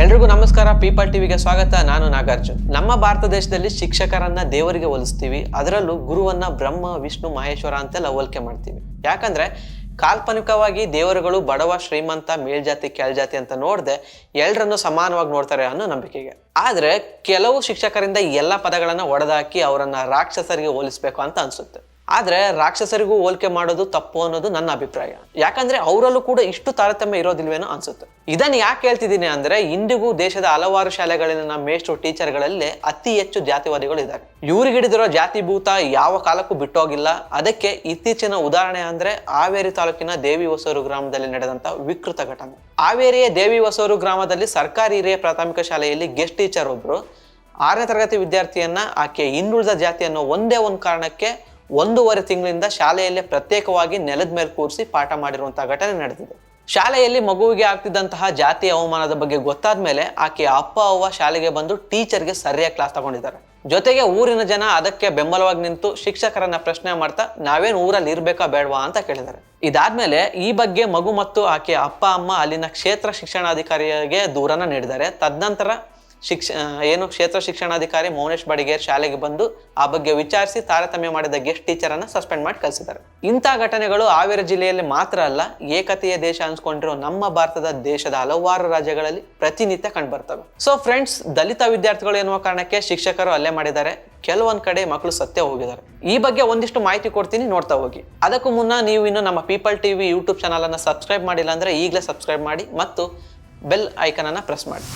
ಎಲ್ರಿಗೂ ನಮಸ್ಕಾರ. ಪೀಪಲ್ ಟಿವಿಗೆ ಸ್ವಾಗತ. ನಾನು ನಾಗಾರ್ಜುನ್. ನಮ್ಮ ಭಾರತ ದೇಶದಲ್ಲಿ ಶಿಕ್ಷಕರನ್ನ ದೇವರಿಗೆ ಹೋಲಿಸ್ತೀವಿ. ಅದರಲ್ಲೂ ಗುರುವನ್ನ ಬ್ರಹ್ಮ, ವಿಷ್ಣು, ಮಹೇಶ್ವರ ಅಂತೆಲ್ಲ ಹೋಲಿಕೆ ಮಾಡ್ತೀವಿ. ಯಾಕಂದ್ರೆ ಕಾಲ್ಪನಿಕವಾಗಿ ದೇವರುಗಳು ಬಡವ, ಶ್ರೀಮಂತ, ಮೇಲ್ಜಾತಿ, ಕೆಳಜಾತಿ ಅಂತ ನೋಡದೆ ಎಲ್ಲರನ್ನು ಸಮಾನವಾಗಿ ನೋಡ್ತಾರೆ ಅನ್ನೋ ನಂಬಿಕೆಗೆ. ಆದ್ರೆ ಕೆಲವು ಶಿಕ್ಷಕರಿಂದ ಎಲ್ಲ ಪದಗಳನ್ನ ಒಡೆದಾಕಿ ಅವರನ್ನ ರಾಕ್ಷಸರಿಗೆ ಹೋಲಿಸ್ಬೇಕು ಅಂತ ಅನ್ಸುತ್ತೆ. ಆದ್ರೆ ರಾಕ್ಷಸರಿಗೂ ಹೋಲಿಕೆ ಮಾಡೋದು ತಪ್ಪು ಅನ್ನೋದು ನನ್ನ ಅಭಿಪ್ರಾಯ. ಯಾಕಂದ್ರೆ ಅವರಲ್ಲೂ ಕೂಡ ಇಷ್ಟು ತಾರತಮ್ಯ ಇರೋದಿಲ್ವೇನೋ ಅನ್ಸುತ್ತೆ. ಇದನ್ನ ಯಾಕೆ ಹೇಳ್ತಿದ್ದೀನಿ ಅಂದ್ರೆ ಇಂದಿಗೂ ದೇಶದ ಹಲವಾರು ಶಾಲೆಗಳಲ್ಲಿನ ಮೇಷ್ಟ್ರು ಟೀಚರ್ಗಳಲ್ಲಿ ಅತಿ ಹೆಚ್ಚು ಜಾತಿವಾದಿಗಳು ಇದ್ದಾರೆ. ಇವ್ರಿಗೆ ಹಿಡಿದಿರೋ ಜಾತಿ ಭೂತ ಯಾವ ಕಾಲಕ್ಕೂ ಬಿಟ್ಟೋಗಿಲ್ಲ. ಅದಕ್ಕೆ ಇತ್ತೀಚಿನ ಉದಾಹರಣೆ ಅಂದ್ರೆ ಹಾವೇರಿ ತಾಲೂಕಿನ ದೇವಿ ಹೊಸೂರು ಗ್ರಾಮದಲ್ಲಿ ನಡೆದಂತ ವಿಕೃತ ಘಟನೆ. ಹಾವೇರಿಯ ದೇವಿ ಹೊಸೂರು ಗ್ರಾಮದಲ್ಲಿ ಸರ್ಕಾರಿ ಹಿರಿಯ ಪ್ರಾಥಮಿಕ ಶಾಲೆಯಲ್ಲಿ ಗೆಸ್ಟ್ ಟೀಚರ್ ಒಬ್ರು. ಆರನೇ ತರಗತಿ ವಿದ್ಯಾರ್ಥಿಯನ್ನ ಆಕೆ ಇನ್ನುಳಿದ ಜಾತಿ ಅನ್ನೋ ಒಂದೇ ಒಂದು ಕಾರಣಕ್ಕೆ ಒಂದೂವರೆ ತಿಂಗಳಿಂದ ಶಾಲೆಯಲ್ಲೇ ಪ್ರತ್ಯೇಕವಾಗಿ ನೆಲದ ಮೇಲೆ ಕೂರಿಸಿ ಪಾಠ ಮಾಡಿರುವಂತಹ ಘಟನೆ ನಡೆದಿದೆ. ಶಾಲೆಯಲ್ಲಿ ಮಗುವಿಗೆ ಆಗ್ತಿದ್ದಂತಹ ಜಾತಿ ಅವಮಾನದ ಬಗ್ಗೆ ಗೊತ್ತಾದ ಮೇಲೆ ಆಕೆಯ ಅಪ್ಪ, ಅವ್ವ ಶಾಲೆಗೆ ಬಂದು ಟೀಚರ್ಗೆ ಸರಿಯಾಗಿ ಕ್ಲಾಸ್ ತಗೊಂಡಿದ್ದಾರೆ. ಜೊತೆಗೆ ಊರಿನ ಜನ ಅದಕ್ಕೆ ಬೆಂಬಲವಾಗಿ ನಿಂತು ಶಿಕ್ಷಕರನ್ನ ಪ್ರಶ್ನೆ ಮಾಡ್ತಾ, ನಾವೇನು ಊರಲ್ಲಿ ಇರ್ಬೇಕಾ ಬೇಡವಾ? ಅಂತ ಕೇಳಿದ್ದಾರೆ. ಇದಾದ್ಮೇಲೆ ಈ ಬಗ್ಗೆ ಮಗು ಮತ್ತು ಆಕೆಯ ಅಪ್ಪ, ಅಮ್ಮ ಅಲ್ಲಿನ ಕ್ಷೇತ್ರ ಶಿಕ್ಷಣಾಧಿಕಾರಿಗೆ ದೂರನ ನೀಡಿದ್ದಾರೆ. ತದನಂತರ ಶಿಕ್ಷ ಏನು ಕ್ಷೇತ್ರ ಶಿಕ್ಷಣಾಧಿಕಾರಿ ಮೌನೇಶ್ ಬಡಿಗೇರ್ ಶಾಲೆಗೆ ಬಂದು ಆ ಬಗ್ಗೆ ವಿಚಾರಿಸಿ ತಾರತಮ್ಯ ಮಾಡಿದ ಗೆಸ್ಟ್ ಟೀಚರ್ ಅನ್ನ ಸಸ್ಪೆಂಡ್ ಮಾಡಿ ಕಳಿಸಿದ್ದಾರೆ. ಇಂಥ ಘಟನೆಗಳು ಹಾವೇರಿ ಜಿಲ್ಲೆಯಲ್ಲಿ ಮಾತ್ರ ಅಲ್ಲ, ಏಕತೆಯ ದೇಶ ಅನ್ಸ್ಕೊಂಡಿರೋ ನಮ್ಮ ಭಾರತದ ದೇಶದ ಹಲವಾರು ರಾಜ್ಯಗಳಲ್ಲಿ ಪ್ರತಿನಿತ್ಯ ಕಂಡುಬರ್ತವೆ. ಸೊ ಫ್ರೆಂಡ್ಸ್ ದಲಿತ ವಿದ್ಯಾರ್ಥಿಗಳು ಎನ್ನುವ ಕಾರಣಕ್ಕೆ ಶಿಕ್ಷಕರು ಅಲ್ಲೇ ಮಾಡಿದ್ದಾರೆ. ಕೆಲವೊಂದ್ ಕಡೆ ಮಕ್ಕಳು ಸತ್ಯ ಹೋಗಿದ್ದಾರೆ. ಈ ಬಗ್ಗೆ ಒಂದಿಷ್ಟು ಮಾಹಿತಿ ಕೊಡ್ತೀನಿ, ನೋಡ್ತಾ ಹೋಗಿ. ಅದಕ್ಕೂ ಮುನ್ನ ನೀವು ಇನ್ನು ನಮ್ಮ ಪೀಪಲ್ ಟಿವಿ ಯೂಟ್ಯೂಬ್ ಚಾನಲ್ ಅನ್ನ ಸಬ್ಸ್ಕ್ರೈಬ್ ಮಾಡಿಲ್ಲ ಅಂದ್ರೆ ಈಗಲೇ ಸಬ್ಸ್ಕ್ರೈಬ್ ಮಾಡಿ ಮತ್ತು ಬೆಲ್ ಐಕನ್ ಅನ್ನ ಪ್ರೆಸ್ ಮಾಡಿ.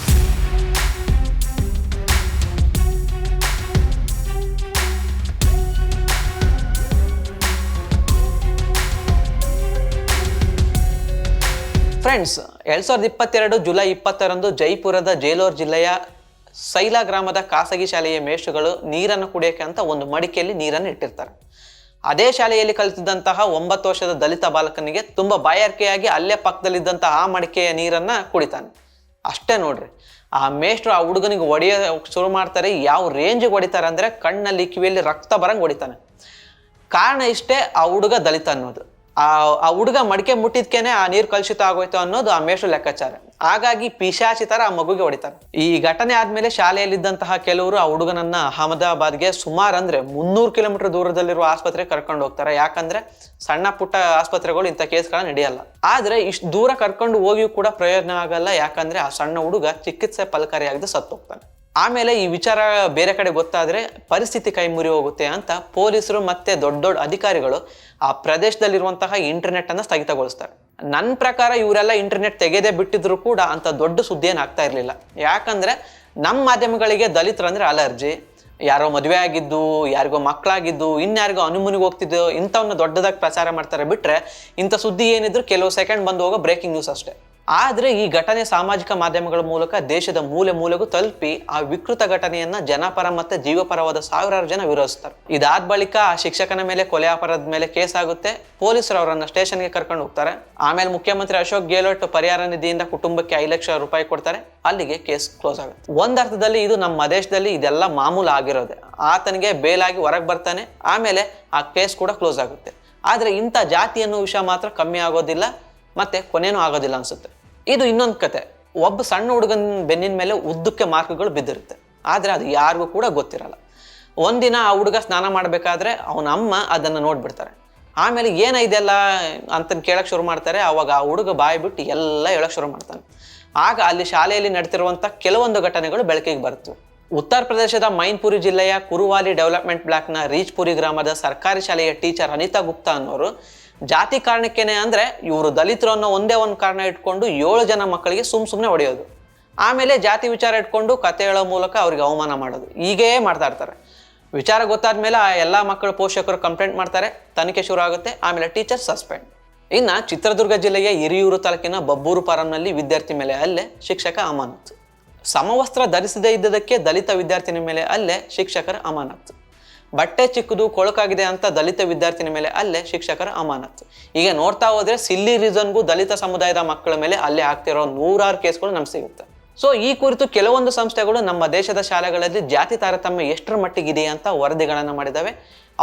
ಫ್ರೆಂಡ್ಸ್ ಎರಡ್ ಸಾವಿರದ ಇಪ್ಪತ್ತೆರಡು ಜುಲೈ ಇಪ್ಪತ್ತರಂದು ಜೈಪುರದ ಜೇಲೋರ್ ಜಿಲ್ಲೆಯ ಸೈಲಾ ಗ್ರಾಮದ ಖಾಸಗಿ ಶಾಲೆಯ ಮೇಷುಗಳು ನೀರನ್ನು ಕುಡಿಯೋಕೆ ಅಂತ ಒಂದು ಮಡಿಕೆಯಲ್ಲಿ ನೀರನ್ನು ಇಟ್ಟಿರ್ತಾರೆ. ಅದೇ ಶಾಲೆಯಲ್ಲಿ ಕಲಿತಿದ್ದಂತಹ ಒಂಬತ್ತು ವರ್ಷದ ದಲಿತ ಬಾಲಕನಿಗೆ ತುಂಬಾ ಬಾಯಾರಿಕೆಯಾಗಿ ಅಲ್ಲೇ ಪಕ್ಕದಲ್ಲಿದ್ದಂತಹ ಆ ಮಡಿಕೆಯ ನೀರನ್ನ ಕುಡಿತಾನೆ. ಅಷ್ಟೇ ನೋಡ್ರಿ, ಆ ಮೇಷ್ಟ್ರು ಆ ಹುಡುಗನಿಗೆ ಹೊಡೆಯ ಶುರು ಮಾಡ್ತಾರೆ, ಯಾವ ರೇಂಜಿಗೆ ಹೊಡಿತಾರೆ ಅಂದ್ರೆ ಕಣ್ಣಲ್ಲಿ ಕಿವಿಯಲ್ಲಿ ರಕ್ತ ಬರಂಗೆ ಹೊಡಿತಾನೆ. ಕಾರಣ ಇಷ್ಟೇ ಆ ಹುಡುಗ ದಲಿತ ಅನ್ನೋದು. ಆ ಆ ಹುಡುಗ ಮಡಿಕೆ ಮುಟ್ಟಿದ್ಕೇನೆ ಆ ನೀರು ಕಲುಷಿತ ಆಗೋಯ್ತು ಅನ್ನೋದು ಆ ಮೇಷು ಲೆಕ್ಕಾಚಾರ. ಹಾಗಾಗಿ ಪಿಶಾಚಿ ತರ ಆ ಮಗುಗೆ ಹೊಡಿತಾರೆ. ಈ ಘಟನೆ ಆದ್ಮೇಲೆ ಶಾಲೆಯಲ್ಲಿದ್ದಂತಹ ಕೆಲವರು ಆ ಹುಡುಗನನ್ನ ಅಹಮದಾಬಾದ್ಗೆ ಸುಮಾರು ಅಂದ್ರೆ ಮುನ್ನೂರು ಕಿಲೋಮೀಟರ್ ದೂರದಲ್ಲಿರುವ ಆಸ್ಪತ್ರೆಗೆ ಕರ್ಕೊಂಡು ಹೋಗ್ತಾರೆ. ಯಾಕಂದ್ರೆ ಸಣ್ಣ ಪುಟ್ಟ ಆಸ್ಪತ್ರೆಗಳು ಇಂಥ ಕೇಸ್ಗಳ ನಡೆಯಲ್ಲ. ಆದ್ರೆ ಇಷ್ಟು ದೂರ ಕರ್ಕೊಂಡು ಹೋಗಿಯೂ ಕೂಡ ಪ್ರಯೋಜನ ಆಗಲ್ಲ. ಯಾಕಂದ್ರೆ ಆ ಸಣ್ಣ ಹುಡುಗ ಚಿಕಿತ್ಸೆ ಫಲಕಾರಿಯಾಗದೆ ಸತ್ತು ಹೋಗ್ತಾನೆ ಆಮೇಲೆ ಈ ವಿಚಾರ ಬೇರೆ ಕಡೆ ಗೊತ್ತಾದರೆ ಪರಿಸ್ಥಿತಿ ಕೈ ಮುರಿ ಹೋಗುತ್ತೆ ಅಂತ ಪೊಲೀಸರು ಮತ್ತೆ ದೊಡ್ಡ ದೊಡ್ಡ ಅಧಿಕಾರಿಗಳು ಆ ಪ್ರದೇಶದಲ್ಲಿರುವಂತಹ ಇಂಟರ್ನೆಟ್ಟನ್ನು ಸ್ಥಗಿತಗೊಳಿಸ್ತಾರೆ. ನನ್ನ ಪ್ರಕಾರ ಇವರೆಲ್ಲ ಇಂಟರ್ನೆಟ್ ತೆಗೆದೇ ಬಿಟ್ಟಿದ್ರು ಕೂಡ ಅಂತ ದೊಡ್ಡ ಸುದ್ದಿ ಏನು ಆಗ್ತಾ ಇರಲಿಲ್ಲ. ಯಾಕಂದರೆ ನಮ್ಮ ಮಾಧ್ಯಮಗಳಿಗೆ ದಲಿತ್ರಂದ್ರೆ ಅಲರ್ಜಿ, ಯಾರೋ ಮದುವೆ ಆಗಿದ್ದು, ಯಾರಿಗೋ ಮಕ್ಕಳಾಗಿದ್ದು ಇನ್ಯಾರಿಗೋ ಅನುಮನಿಗೆ ಹೋಗ್ತಿದ್ದು ಇಂಥವನ್ನ ದೊಡ್ಡದಾಗಿ ಪ್ರಚಾರ ಮಾಡ್ತಾರೆ ಬಿಟ್ಟರೆ ಇಂಥ ಸುದ್ದಿ ಏನಿದ್ರು ಕೆಲವು ಸೆಕೆಂಡ್ ಬಂದು ಹೋಗೋ ಬ್ರೇಕಿಂಗ್ ನ್ಯೂಸ್ ಅಷ್ಟೇ. ಆದ್ರೆ ಈ ಘಟನೆ ಸಾಮಾಜಿಕ ಮಾಧ್ಯಮಗಳ ಮೂಲಕ ದೇಶದ ಮೂಲೆ ಮೂಲೆಗೂ ತಲುಪಿ ಆ ವಿಕೃತ ಘಟನೆಯನ್ನ ಜನಪರ ಮತ್ತೆ ಜೀವಪರವಾದ ಸಾವಿರಾರು ಜನ ವಿರೋಧಿಸ್ತಾರೆ. ಇದಾದ ಬಳಿಕ ಆ ಶಿಕ್ಷಕನ ಮೇಲೆ, ಕೊಲೆ ಅಪರಾಧದ ಮೇಲೆ ಕೇಸ್ ಆಗುತ್ತೆ. ಪೊಲೀಸರು ಅವರನ್ನ ಸ್ಟೇಷನ್ಗೆ ಕರ್ಕೊಂಡು ಹೋಗ್ತಾರೆ. ಆಮೇಲೆ ಮುಖ್ಯಮಂತ್ರಿ ಅಶೋಕ್ ಗೆಹ್ಲೋಟ್ ಪರಿಹಾರ ನಿಧಿಯಿಂದ ಕುಟುಂಬಕ್ಕೆ ಐದು ಲಕ್ಷ ರೂಪಾಯಿ ಕೊಡ್ತಾರೆ. ಅಲ್ಲಿಗೆ ಕೇಸ್ ಕ್ಲೋಸ್ ಆಗುತ್ತೆ. ಒಂದರ್ಥದಲ್ಲಿ ಇದು ನಮ್ಮ ದೇಶದಲ್ಲಿ ಇದೆಲ್ಲ ಮಾಮೂಲು ಆಗಿರೋದೆ. ಆತನಿಗೆ ಬೇಲಾಗಿ ಹೊರಗೆ ಬರ್ತಾನೆ. ಆಮೇಲೆ ಆ ಕೇಸ್ ಕೂಡ ಕ್ಲೋಸ್ ಆಗುತ್ತೆ. ಆದರೆ ಇಂಥ ಜಾತಿ ಅನ್ನೋ ವಿಷಯ ಮಾತ್ರ ಕಮ್ಮಿ ಆಗೋದಿಲ್ಲ. ಮತ್ತೆ ಕೊನೆನೂ ಆಗೋದಿಲ್ಲ ಅನ್ಸುತ್ತೆ. ಇದು ಇನ್ನೊಂದು ಕತೆ. ಒಬ್ಬ ಸಣ್ಣ ಹುಡುಗನ ಬೆನ್ನಿನ ಮೇಲೆ ಉದ್ದಕ್ಕೆ ಮಾರ್ಕ್ಗಳು ಬಿದ್ದಿರುತ್ತೆ. ಆದರೆ ಅದು ಯಾರಿಗೂ ಕೂಡ ಗೊತ್ತಿರಲ್ಲ. ಒಂದಿನ ಆ ಹುಡುಗ ಸ್ನಾನ ಮಾಡಬೇಕಾದ್ರೆ ಅವನ ಅಮ್ಮ ಅದನ್ನು ನೋಡ್ಬಿಡ್ತಾರೆ. ಆಮೇಲೆ ಏನ ಇದೆಲ್ಲ ಕೇಳಕ್ಕೆ ಶುರು ಮಾಡ್ತಾರೆ. ಅವಾಗ ಆ ಹುಡುಗ ಬಾಯಿ ಬಿಟ್ಟು ಎಲ್ಲ ಹೇಳಕ್ಕೆ ಶುರು ಮಾಡ್ತಾನೆ. ಆಗ ಅಲ್ಲಿ ಶಾಲೆಯಲ್ಲಿ ನಡೆದಿರುವಂಥ ಕೆಲವೊಂದು ಘಟನೆಗಳು ಬೆಳಕಿಗೆ ಬರುತ್ತವೆ ಉತ್ತರ ಪ್ರದೇಶದ ಮೈನ್ಪುರಿ ಜಿಲ್ಲೆಯ ಕುರುವಾಲಿ ಡೆವಲಪ್ಮೆಂಟ್ ಬ್ಲಾಕ್ನ ರೀಚ್ಪುರಿ ಗ್ರಾಮದ ಸರ್ಕಾರಿ ಶಾಲೆಯ ಟೀಚರ್ ಅನಿತಾ ಗುಪ್ತಾ ಅನ್ನೋರು ಜಾತಿ ಕಾರಣಕ್ಕೇನೆ ಅಂದರೆ ಇವರು ದಲಿತರು ಅನ್ನೋ ಒಂದೇ ಒಂದು ಕಾರಣ ಇಟ್ಕೊಂಡು ಏಳು ಜನ ಮಕ್ಕಳಿಗೆ ಸುಮ್ ಸುಮ್ಮನೆ ಹೊಡೆಯೋದು. ಆಮೇಲೆ ಜಾತಿ ವಿಚಾರ ಇಟ್ಕೊಂಡು ಕತೆ ಹೇಳೋ ಮೂಲಕ ಅವ್ರಿಗೆ ಅವಮಾನ ಮಾಡೋದು. ಹೀಗೇ ಮಾಡ್ತಾ ಇರ್ತಾರೆ. ವಿಚಾರ ಗೊತ್ತಾದ್ಮೇಲೆ ಆ ಎಲ್ಲ ಮಕ್ಕಳು ಪೋಷಕರು ಕಂಪ್ಲೇಂಟ್ ಮಾಡ್ತಾರೆ, ತನಿಖೆ ಶುರು ಆಗುತ್ತೆ, ಆಮೇಲೆ ಟೀಚರ್ ಸಸ್ಪೆಂಡ್ ಇನ್ನು ಚಿತ್ರದುರ್ಗ ಜಿಲ್ಲೆಯ ಹಿರಿಯೂರು ತಾಲೂಕಿನ ಬಬ್ಬೂರು ಪಾರಂನಲ್ಲಿ ವಿದ್ಯಾರ್ಥಿ ಮೇಲೆ ಅಲ್ಲೇ ಶಿಕ್ಷಕ ಅಮಾನತು ಸಮವಸ್ತ್ರ ಧರಿಸದೇ ಇದ್ದದಕ್ಕೆ ದಲಿತ ವಿದ್ಯಾರ್ಥಿನಿ ಮೇಲೆ ಅಲ್ಲೇ ಶಿಕ್ಷಕರ ಅಮಾನತು ಬಟ್ಟೆ ಚಿಕ್ಕದು, ಕೊಳಕಾಗಿದೆ ಅಂತ ದಲಿತ ವಿದ್ಯಾರ್ಥಿನಿ ಮೇಲೆ ಅಲ್ಲೇ ಶಿಕ್ಷಕರ ಅಮಾನತ್ತು. ಈಗ ನೋಡ್ತಾ ಹೋದ್ರೆ ಸಿಲ್ಲಿ ರೀಸನ್ಗೂ ದಲಿತ ಸಮುದಾಯದ ಮಕ್ಕಳ ಮೇಲೆ ಅಲ್ಲೇ ಆಗ್ತಿರೋ ನೂರಾರು ಕೇಸ್ಗಳು ನಮ್ಗೆ ಸಿಗುತ್ತೆ. ಸೊ ಈ ಕುರಿತು ಕೆಲವೊಂದು ಸಂಸ್ಥೆಗಳು ನಮ್ಮ ದೇಶದ ಶಾಲೆಗಳಲ್ಲಿ ಜಾತಿ ತಾರತಮ್ಯ ಎಷ್ಟರ ಮಟ್ಟಿಗಿದೆ ಅಂತ ವರದಿಗಳನ್ನು ಮಾಡಿದ್ದಾವೆ.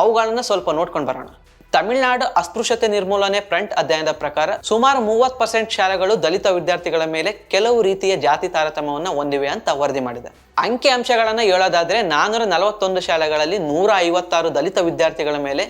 ಅವುಗಳನ್ನು ಸ್ವಲ್ಪ ನೋಡ್ಕೊಂಡು ಬರೋಣ. ತಮಿಳುನಾಡು ಅಸ್ಪೃಶ್ಯತೆ ನಿರ್ಮೂಲನೆ ಫ್ರಂಟ್ ಅಧ್ಯಯನದ ಪ್ರಕಾರ ಸುಮಾರು ಮೂವತ್ತು ಪರ್ಸೆಂಟ್ ಶಾಲೆಗಳು ದಲಿತ ವಿದ್ಯಾರ್ಥಿಗಳ ಮೇಲೆ ಕೆಲವು ರೀತಿಯ ಜಾತಿ ತಾರತಮ್ಯವನ್ನು ಹೊಂದಿವೆ ಅಂತ ವರದಿ ಮಾಡಿದೆ. ಅಂಕಿ ಅಂಶಗಳನ್ನು ಹೇಳೋದಾದ್ರೆ ನಾನೂರ ನಲವತ್ತೊಂದು ಶಾಲೆಗಳಲ್ಲಿ ನೂರ ಐವತ್ತಾರು ದಲಿತ ವಿದ್ಯಾರ್ಥಿಗಳ ಮೇಲೆ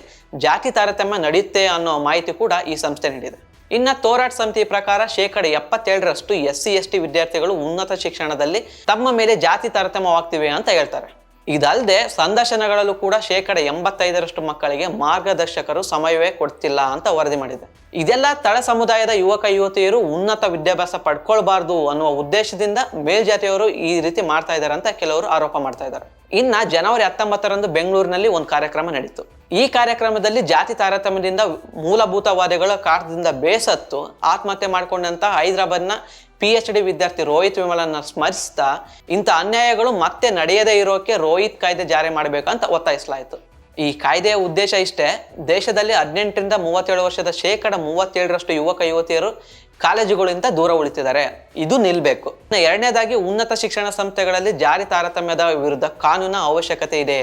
ಜಾತಿ ತಾರತಮ್ಯ ನಡೆಯುತ್ತೆ ಅನ್ನೋ ಮಾಹಿತಿ ಕೂಡ ಈ ಸಂಸ್ಥೆ ನೀಡಿದೆ. ಇನ್ನು ತೋರಾಟ್ ಸಮಿತಿ ಪ್ರಕಾರ ಶೇಕಡ ಎಪ್ಪತ್ತೇಳರಷ್ಟು ಎಸ್ ಸಿ ಎಸ್ ಟಿ ವಿದ್ಯಾರ್ಥಿಗಳು ಉನ್ನತ ಶಿಕ್ಷಣದಲ್ಲಿ ತಮ್ಮ ಮೇಲೆ ಜಾತಿ ತಾರತಮ್ಯವಾಗ್ತಿವೆ ಅಂತ ಹೇಳ್ತಾರೆ. ಇದಲ್ಲದೆ ಸಂದರ್ಶನಗಳಲ್ಲೂ ಕೂಡ ಶೇಕಡ ಎಂಬತ್ತೈದರಷ್ಟು ಮಕ್ಕಳಿಗೆ ಮಾರ್ಗದರ್ಶಕರು ಸಮಯವೇ ಕೊಡ್ತಿಲ್ಲ ಅಂತ ವರದಿ ಮಾಡಿದೆ. ಇದೆಲ್ಲ ತಳ ಸಮುದಾಯದ ಯುವಕ ಯುವತಿಯರು ಉನ್ನತ ವಿದ್ಯಾಭ್ಯಾಸ ಪಡ್ಕೊಳ್ಬಾರ್ದು ಅನ್ನುವ ಉದ್ದೇಶದಿಂದ ಮೇಲ್ಜಾತಿಯವರು ಈ ರೀತಿ ಮಾಡ್ತಾ ಇದ್ದಾರೆ ಅಂತ ಕೆಲವರು ಆರೋಪ ಮಾಡ್ತಾ ಇದ್ದಾರೆ. ಇನ್ನ ಜನವರಿ ಹತ್ತೊಂಬತ್ತರಂದು ಬೆಂಗಳೂರಿನಲ್ಲಿ ಒಂದು ಕಾರ್ಯಕ್ರಮ ನಡೀತು. ಈ ಕಾರ್ಯಕ್ರಮದಲ್ಲಿ ಜಾತಿ ತಾರತಮ್ಯದಿಂದ ಮೂಲಭೂತವಾದಿಗಳ ಕಾಟದಿಂದ ಬೇಸತ್ತು, ಆತ್ಮಹತ್ಯೆ ಮಾಡಿಕೊಂಡಂತ ಹೈದರಾಬಾದ್ನ ಪಿ ಎಚ್ ಡಿ ವಿದ್ಯಾರ್ಥಿ ರೋಹಿತ್ ವಿಮಲನ್ನ ಸ್ಮರಿಸ್ತಾ, ಇಂಥ ಅನ್ಯಾಯಗಳು ಮತ್ತೆ ನಡೆಯದೇ ಇರೋಕೆ ರೋಹಿತ್ ಕಾಯ್ದೆ ಜಾರಿ ಮಾಡಬೇಕಂತ ಒತ್ತಾಯಿಸಲಾಯಿತು. ಈ ಕಾಯ್ದೆಯ ಉದ್ದೇಶ ಇಷ್ಟೇ, ದೇಶದಲ್ಲಿ ಹದಿನೆಂಟರಿಂದ ಮೂವತ್ತೇಳು ವರ್ಷದ ಶೇಕಡ ಮೂವತ್ತೇಳರಷ್ಟು ಯುವಕ ಯುವತಿಯರು ಕಾಲೇಜುಗಳಿಂದ ದೂರ ಉಳಿತಿದ್ದಾರೆ. ಇದು ನಿಲ್ಲಬೇಕು ಎರಡನೇದಾಗಿ ಉನ್ನತ ಶಿಕ್ಷಣ ಸಂಸ್ಥೆಗಳಲ್ಲಿ ಜಾರಿ ತಾರತಮ್ಯದ ವಿರುದ್ಧ ಕಾನೂನ ಅವಶ್ಯಕತೆ ಇದೆ.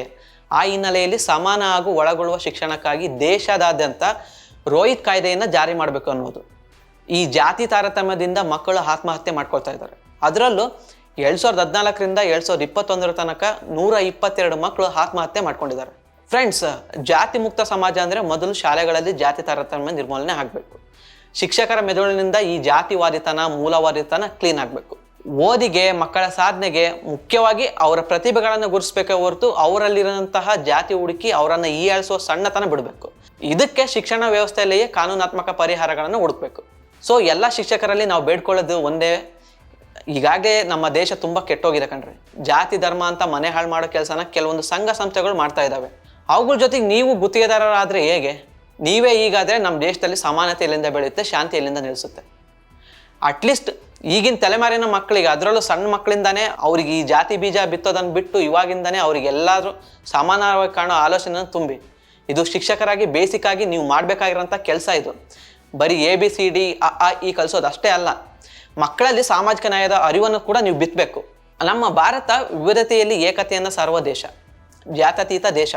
ಆ ಹಿನ್ನೆಲೆಯಲ್ಲಿ ಸಮಾನ ಹಾಗೂ ಒಳಗೊಳ್ಳುವ ಶಿಕ್ಷಣಕ್ಕಾಗಿ ದೇಶದಾದ್ಯಂತ ರೋಹಿತ್ ಕಾಯ್ದೆಯನ್ನು ಜಾರಿ ಮಾಡಬೇಕು ಅನ್ನೋದು. ಈ ಜಾತಿ ತಾರತಮ್ಯದಿಂದ ಮಕ್ಕಳು ಆತ್ಮಹತ್ಯೆ ಮಾಡ್ಕೊಳ್ತಾ ಇದ್ದಾರೆ. ಅದರಲ್ಲೂ ಎರಡು ಸಾವಿರದ ಹದಿನಾಲ್ಕರಿಂದ ಎರಡು ಸಾವಿರದ ಇಪ್ಪತ್ತೊಂದರ ತನಕ ನೂರ ಇಪ್ಪತ್ತೆರಡು ಮಕ್ಕಳು ಆತ್ಮಹತ್ಯೆ ಮಾಡ್ಕೊಂಡಿದ್ದಾರೆ. ಫ್ರೆಂಡ್ಸ್ ಜಾತಿ ಮುಕ್ತ ಸಮಾಜ ಅಂದರೆ ಮೊದಲು ಶಾಲೆಗಳಲ್ಲಿ ಜಾತಿ ತಾರತಮ್ಯ ನಿರ್ಮೂಲನೆ ಆಗಬೇಕು. ಶಿಕ್ಷಕರ ಮೆದುಳಿನಿಂದ ಈ ಜಾತಿವಾದಿತನ ಮೂಲವಾದಿತನ ಕ್ಲೀನ್ ಆಗಬೇಕು. ಓದಿಗೆ, ಮಕ್ಕಳ ಸಾಧನೆಗೆ ಮುಖ್ಯವಾಗಿ ಅವರ ಪ್ರತಿಭೆಗಳನ್ನು ಗುರುತಿಸ್ಬೇಕೇ ಹೊರತು ಅವರಲ್ಲಿರುವಂತಹ ಜಾತಿ ಹುಡುಕಿ ಅವರನ್ನು ಹೀಯಾಳಿಸುವ ಸಣ್ಣತನ ಬಿಡಬೇಕು. ಇದಕ್ಕೆ ಶಿಕ್ಷಣ ವ್ಯವಸ್ಥೆಯಲ್ಲಿಯೇ ಕಾನೂನಾತ್ಮಕ ಪರಿಹಾರಗಳನ್ನು ಹುಡುಕಬೇಕು. ಸೊ ಎಲ್ಲ ಶಿಕ್ಷಕರಲ್ಲಿ ನಾವು ಬೇಡ್ಕೊಳ್ಳೋದು ಒಂದೇ. ಈಗಾಗಲೇ ನಮ್ಮ ದೇಶ ತುಂಬ ಕೆಟ್ಟೋಗಿದೆ ಕಣ್ರಿ. ಜಾತಿ, ಧರ್ಮ ಅಂತ ಮನೆ ಹಾಳು ಮಾಡೋ ಕೆಲಸನ ಕೆಲವೊಂದು ಸಂಘ ಸಂಸ್ಥೆಗಳು ಮಾಡ್ತಾ ಇದ್ದಾವೆ ಅವುಗಳ ಜೊತೆಗೆ ನೀವು ಗುತ್ತಿಗೆದಾರರಾದರೆ ಹೇಗೆ? ನೀವೇ ಈಗಾದರೆ ನಮ್ಮ ದೇಶದಲ್ಲಿ ಸಮಾನತೆ ಎಲ್ಲಿಂದ ಬೆಳೆಯುತ್ತೆ ಶಾಂತಿ ಎಲ್ಲಿಂದ ನಿಲ್ಲಿಸುತ್ತೆ ಅಟ್ಲೀಸ್ಟ್ ಈಗಿನ ತಲೆಮಾರಿನ ಮಕ್ಕಳಿಗೆ, ಅದರಲ್ಲೂ ಸಣ್ಣ ಮಕ್ಕಳಿಂದಾನೇ ಅವ್ರಿಗೆ ಈ ಜಾತಿ ಬೀಜ ಬಿತ್ತೋದನ್ನು ಬಿಟ್ಟು ಇವಾಗಿಂದಾನೇ ಅವರಿಗೆಲ್ಲರೂ ಸಮಾನವಾಗಿ ಕಾಣೋ ಆಲೋಚನೆ ತುಂಬಿ. ಇದು ಶಿಕ್ಷಕರಾಗಿ ಬೇಸಿಕ್ ಆಗಿ ನೀವು ಮಾಡಬೇಕಾಗಿರೋಂಥ ಕೆಲಸ ಇದು. ಬರೀ ಎ ಬಿ ಸಿ ಡಿ ಅ ಆ ಈ ಕಲಿಸೋದು ಅಷ್ಟೇ ಅಲ್ಲ. ಮಕ್ಕಳಲ್ಲಿ ಸಾಮಾಜಿಕ ನ್ಯಾಯದ ಅರಿವನ್ನು ಕೂಡ ನೀವು ಬಿತ್ತಬೇಕು ನಮ್ಮ ಭಾರತ ವಿವಿಧತೆಯಲ್ಲಿ ಏಕತೆಯನ್ನು ಸಾರುವ ದೇಶ. ಜಾತ್ಯತೀತ ದೇಶ.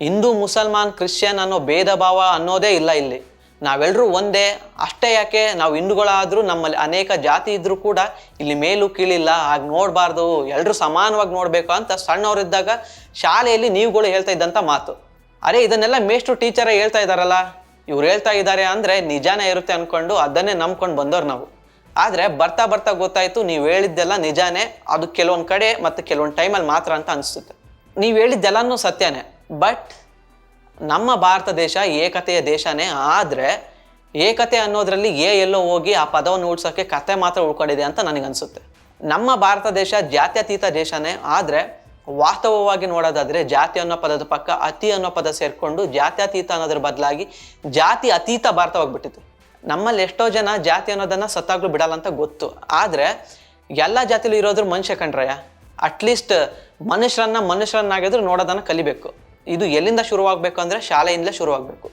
ಹಿಂದೂ, ಮುಸಲ್ಮಾನ್, ಕ್ರಿಶ್ಚಿಯನ್ ಅನ್ನೋ ಭೇದ ಭಾವ ಅನ್ನೋದೇ ಇಲ್ಲ ಇಲ್ಲಿ. ನಾವೆಲ್ಲರೂ ಒಂದೇ, ಅಷ್ಟೇ ಯಾಕೆ? ನಾವು ಹಿಂದೂಗಳಾದರೂ ನಮ್ಮಲ್ಲಿ ಅನೇಕ ಜಾತಿ ಇದ್ದರೂ ಕೂಡ ಇಲ್ಲಿ ಮೇಲು ಕೀಳಿಲ್ಲ, ಹಾಗೆ ನೋಡಬಾರ್ದು ಎಲ್ಲರೂ ಸಮಾನವಾಗಿ ನೋಡಬೇಕು ಅಂತ ಸಣ್ಣವರಿದ್ದಾಗ ಶಾಲೆಯಲ್ಲಿ ನೀವುಗಳು ಹೇಳ್ತಾ ಇದ್ದಂಥ ಮಾತು. ಅರೆ, ಇದನ್ನೆಲ್ಲ ಮೇಷ್ಟ್ರು ಟೀಚರೇ ಹೇಳ್ತಾ ಇದ್ದಾರಲ್ಲ ಇವ್ರು ಹೇಳ್ತಾ ಇದ್ದಾರೆ ಅಂದರೆ ನಿಜಾನೇ ಇರುತ್ತೆ ಅಂದ್ಕೊಂಡು ಅದನ್ನೇ ನಂಬ್ಕೊಂಡು ಬಂದವ್ರು ನಾವು. ಆದರೆ ಬರ್ತಾ ಬರ್ತಾ ಗೊತ್ತಾಯಿತು, ನೀವು ಹೇಳಿದ್ದೆಲ್ಲ ನಿಜಾನೇ, ಅದು ಕೆಲವೊಂದು ಕಡೆ ಮತ್ತು ಕೆಲವೊಂದು ಟೈಮಲ್ಲಿ ಮಾತ್ರ ಅಂತ ಅನಿಸುತ್ತೆ. ನೀವು ಹೇಳಿದ್ದೆಲ್ಲನೂ ಸತ್ಯನೇ, ಬಟ್ ನಮ್ಮ ಭಾರತ ದೇಶ ಏಕತೆಯ ದೇಶನೇ ಆದರೆ ಏಕತೆ ಅನ್ನೋದರಲ್ಲಿ ಏ ಎಲ್ಲೋ ಹೋಗಿ ಆ ಪದವನ್ನು ಉಳಿಸೋಕ್ಕೆ ಕತೆ ಮಾತ್ರ ಉಳ್ಕೊಂಡಿದೆ ಅಂತ ನನಗನ್ಸುತ್ತೆ. ನಮ್ಮ ಭಾರತ ದೇಶ ಜಾತ್ಯತೀತ ದೇಶನೇ ಆದರೆ ವಾಸ್ತವವಾಗಿ ನೋಡೋದಾದರೆ ಜಾತಿ ಅನ್ನೋ ಪದದ ಪಕ್ಕ ಅತಿ ಅನ್ನೋ ಪದ ಸೇರಿಕೊಂಡು ಜಾತ್ಯತೀತ ಅನ್ನೋದ್ರ ಬದಲಾಗಿ ಜಾತಿ ಅತೀತ ಭಾರತವಾಗ್ಬಿಟ್ಟಿತ್ತು ನಮ್ಮಲ್ಲಿ ಎಷ್ಟೋ ಜನ ಜಾತಿ ಅನ್ನೋದನ್ನು ಸತ್ತಾಗ್ಲೂ ಬಿಡಲ್ಲ ಅಂತ ಗೊತ್ತು. ಆದರೆ ಎಲ್ಲ ಜಾತಿಲೂ ಇರೋದ್ರು ಮನುಷ್ಯ ಕಂಡ್ರಯ್ಯ? ಅಟ್ಲೀಸ್ಟ್ ಮನುಷ್ಯರನ್ನ ಮನುಷ್ಯರನ್ನಾಗಿದ್ರು ನೋಡೋದನ್ನು ಕಲಿಬೇಕು. ಇದು ಎಲ್ಲಿಂದ ಶುರುವಾಗಬೇಕು ಅಂದರೆ ಶಾಲೆಯಿಂದಲೇ ಶುರುವಾಗಬೇಕು.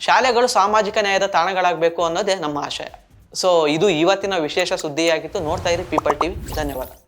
ಶಾಲೆಗಳು ಸಾಮಾಜಿಕ ನ್ಯಾಯದ ತಾಣಗಳಾಗಬೇಕು ಅನ್ನೋದೇ ನಮ್ಮ ಆಶಯ. ಸೊ ಇದು ಇವತ್ತಿನ ವಿಶೇಷ ಸುದ್ದಿಯಾಗಿತ್ತು. ನೋಡ್ತಾ ಇರಿ ಪೀಪಲ್ ಟಿವಿ ಧನ್ಯವಾದ.